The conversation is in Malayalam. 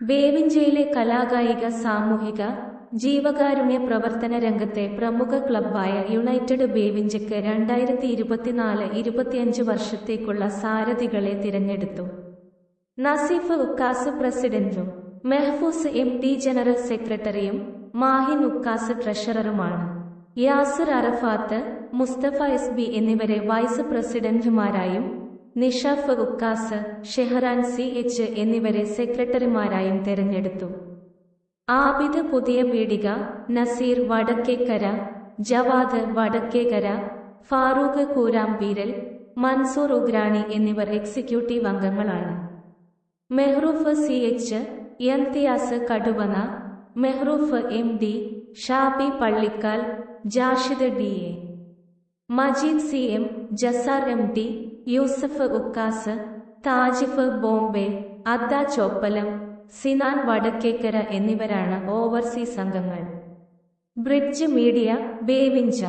ബേവിഞ്ചയിലെ കലാകായിക സാമൂഹിക ജീവകാരുണ്യ പ്രവർത്തന രംഗത്തെ പ്രമുഖ ക്ലബ്ബായ യുണൈറ്റഡ് ബേവിഞ്ചയ്ക്ക് രണ്ടായിരത്തി ഇരുപത്തിനാല് ഇരുപത്തിയഞ്ച് വർഷത്തേക്കുള്ള സാരഥികളെ തിരഞ്ഞെടുത്തു. നസീഫ് ഉക്കാസ് പ്രസിഡന്റും മെഹ്ഫൂസ് എം ടി ജനറൽ സെക്രട്ടറിയും മാഹിൻ ഉക്കാസ് ട്രഷററുമാണ്. യാസിർ അറഫാത്ത് മുസ്തഫ എസ് ബി എന്നിവരെ വൈസ് പ്രസിഡന്റുമാരായും നിഷാഫ് ഉക്കാസ് ഷെഹറാൻ സി എച്ച് എന്നിവരെ സെക്രട്ടറിമാരായും തെരഞ്ഞെടുത്തു. ആബിദ് പുതിയ പീടിക നസീർ വടക്കേക്കര ജവാദ് വടക്കേക്കര ഫാറൂഖ് കൂരാമ്പീരൽ മൻസൂർ ഉഗ്രാണി എന്നിവർ എക്സിക്യൂട്ടീവ് അംഗങ്ങളാണ്. Mehroof C H Imthiyas Kaduvana Mehroof M D Shabi Pallikkal Jashid D A. Majeed C M Jasar M T Yusuf Ukkas Thajif Bombay Adda Choppalam Sinan Vadakkekara എന്നിവരാണ് ഓവർസീസ് അംഗങ്ങൾ. Bridge media Bevinja